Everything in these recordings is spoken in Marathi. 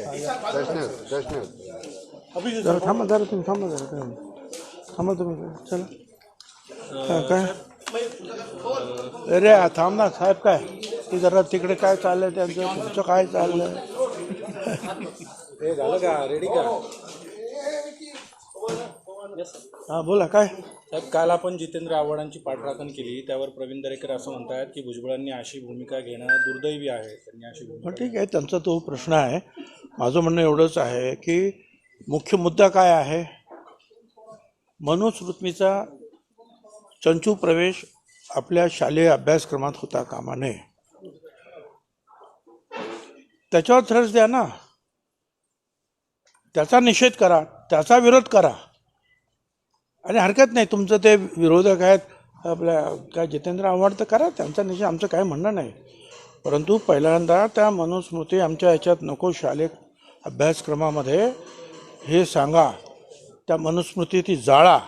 प्रश्न जरा थांबा जरा तुम्ही थांबा जरा काय थांबा तुम्ही चला. हा, काय? अरे थांब ना साहेब काय? की जरा तिकडे काय चाललंय त्यांचं तुमचं काय चाललंय? हे बोला काय? साहेब काल आपण जितेंद्र आव्हाडांची पाठराखण केली त्यावर प्रवीण दरेकर असं म्हणतात की भुजबळांनी अशी भूमिका घेणं दुर्दैवी आहे. त्यांनी अशी भूमिका पण ठीक आहे त्यांचा तो प्रश्न आहे. माझं म्हणणं एवढंच आहे की मुख्य मुद्दा काय आहे? मनुस्मृतीचा चंचू प्रवेश आपल्या शालेय अभ्यासक्रमात होता कामा नये. त्याच्यावर थ्रस द्या ना. त्याचा निषेध करा त्याचा विरोध करा. आणि हरकत नाही. तुमचं ते विरोधक आहेत आपल्या काय जितेंद्र आव्हाड तर करा त्यांचा निषेध आमचं काय म्हणणं नाही. परंतु पहिल्यांदा त्या मनुस्मृती आमच्या ह्याच्यात नको शालेय अभ्यासक्रमामध्ये हे सांगा. त्या मनुस्मृती ती जाळा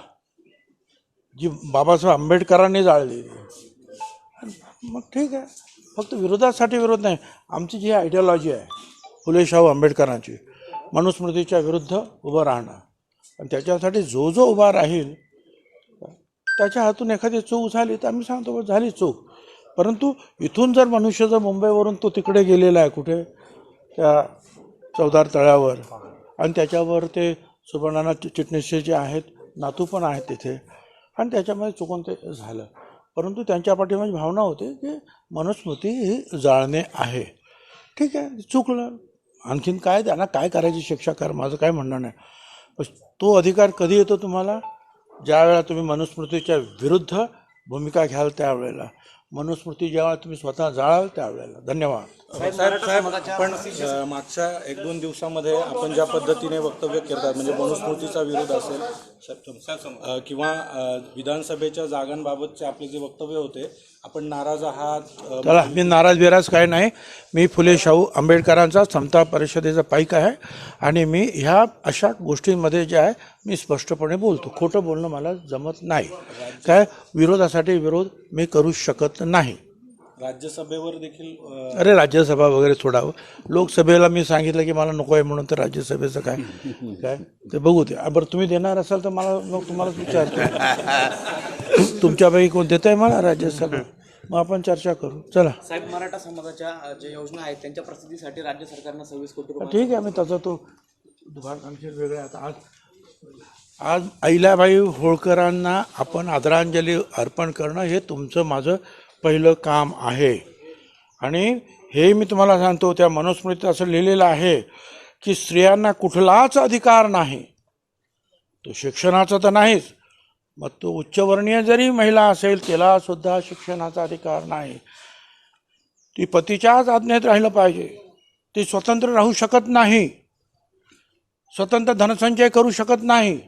जी बाबासाहेब आंबेडकरांनी जाळली मग ठीक आहे. फक्त विरोधासाठी विरोध नाही. आमची जी आयडियॉलॉजी आहे फुले शाहू आंबेडकरांची मनुस्मृतीच्या विरुद्ध उभं राहणं. आणि त्याच्यासाठी जो जो उभा राहील त्याच्या हातून एखादी चूक झाली तर आम्ही सांगतो झाली चूक. परंतु इथून जर मनुष्य जर मुंबईवरून तो तिकडे गेलेला आहे कुठे? त्या चौदार तळ्यावर आणि त्याच्यावर ते सुवर्णानाथ चिटणीसचे जे आहेत नातू पण आहेत तिथे. आणि त्याच्यामध्ये चुकून ते झालं. परंतु त्यांच्या पाठीमागे भावना होती की मनुस्मृती ही जाळणे आहे. ठीक आहे चुकलं. आणखीन काय त्यांना काय करायची शिक्षा कर माझं काय म्हणणं नाही. तो अधिकार कधी येतो तुम्हाला? ज्या वेळेला तुम्ही मनुस्मृतीच्या विरुद्ध भूमिका घ्याल त्यावेळेला. मनुस्मृती जेव्हा तुम्ही स्वतः जाळाल त्यावेळेला. धन्यवाद. साहेब साहेब पण अं, मागच्या एक दोन दिवसामध्ये आपण ज्या पद्धतीने वक्तव्य करतात म्हणजे मनुस्मृतीचा विरोध असेल अं, किंवा अं, विधानसभेच्या जागांबाबतचे आपले जे वक्तव्य होते आपण नाराज आहात अं, चला मी नाराज बिराज काय नाही. मी फुले शाहू आंबेडकरांचा समता परिषदेचा पाईक आहे आणि मी ह्या अशा गोष्टींमध्ये जे आहे मी स्पष्टपणे बोलतो. खोटं बोलणं मला जमत नाही. काय? विरोधासाठी विरोध मी करू शकत नाही. राज्यसभेवर देखील अरे राज्यसभा वगैरे सोडावं. लोकसभेला मी सांगितलं की मला नको आहे म्हणून तर राज्यसभेचं काय? काय? ते बघू ते. बरं तुम्ही देणार असाल तर मला मग तुम्हालाच विचारतो. तुमच्यापैकी कोण देत आहे मला राज्यसभा? मग आपण चर्चा करू. चला. साहेब मराठा समाजाच्या ज्या योजना आहेत त्यांच्या प्रसिद्धीसाठी राज्य सरकारनं सव्वीस कोटी रुपये ठीक आहे मी त्याचा तो दुभार आणखी वेगळे आता. आज आज अहिल्याबाई होळकरांना आपण आदरांजली अर्पण करणं हे तुमचं माझं पहिलं काम आहे. आणि हे मी तुम्हाला सांगतो त्या मनुस्मृतीत असं लिहिलेलं आहे की स्त्रियांना कुठलाच अधिकार नाही. तो शिक्षणाचा तर नाहीच मग तो उच्चवर्णीय जरी महिला असेल तिला सुद्धा शिक्षणाचा अधिकार नाही. ती पतीच्याच आज्ञेत राहिलं पाहिजे. ती स्वतंत्र राहू शकत नाही. स्वतंत्र धनसंचय करू शकत नाही.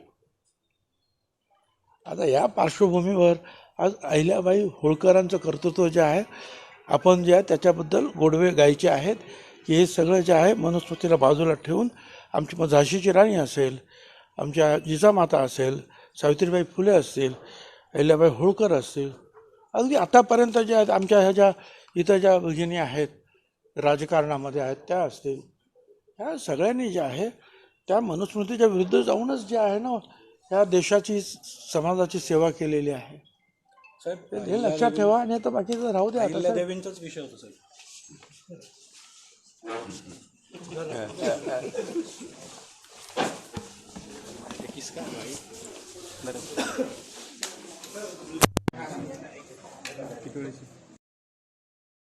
आता या पार्श्वभूमीवर आज अहिल्याबाई होळकरांचं कर्तृत्व जे आहे आपण जे आहे त्याच्याबद्दल गोडवे गायचे आहेत. की हे सगळं जे आहे मनुस्मृतीला बाजूला ठेवून आमची मग झाशीची राणी असेल आमच्या जिजामाता असेल सावित्रीबाई फुले असतील अहिल्याबाई होळकर असतील. अगदी आतापर्यंत ज्या आहेत आमच्या ह्या ज्या इथं ज्या भगिनी आहेत राजकारणामध्ये आहेत त्या असतील. ह्या सगळ्यांनी जे आहे त्या मनुस्मृतीच्या विरुद्ध जाऊनच जे आहे ना ह्या देशाची समाजाची सेवा केलेली आहे. साहेब हे लक्षात ठेवा आणि आता बाकीचं राहू द्या आता साहेब. देवींचाच विषय होता साहेब किती वेळेची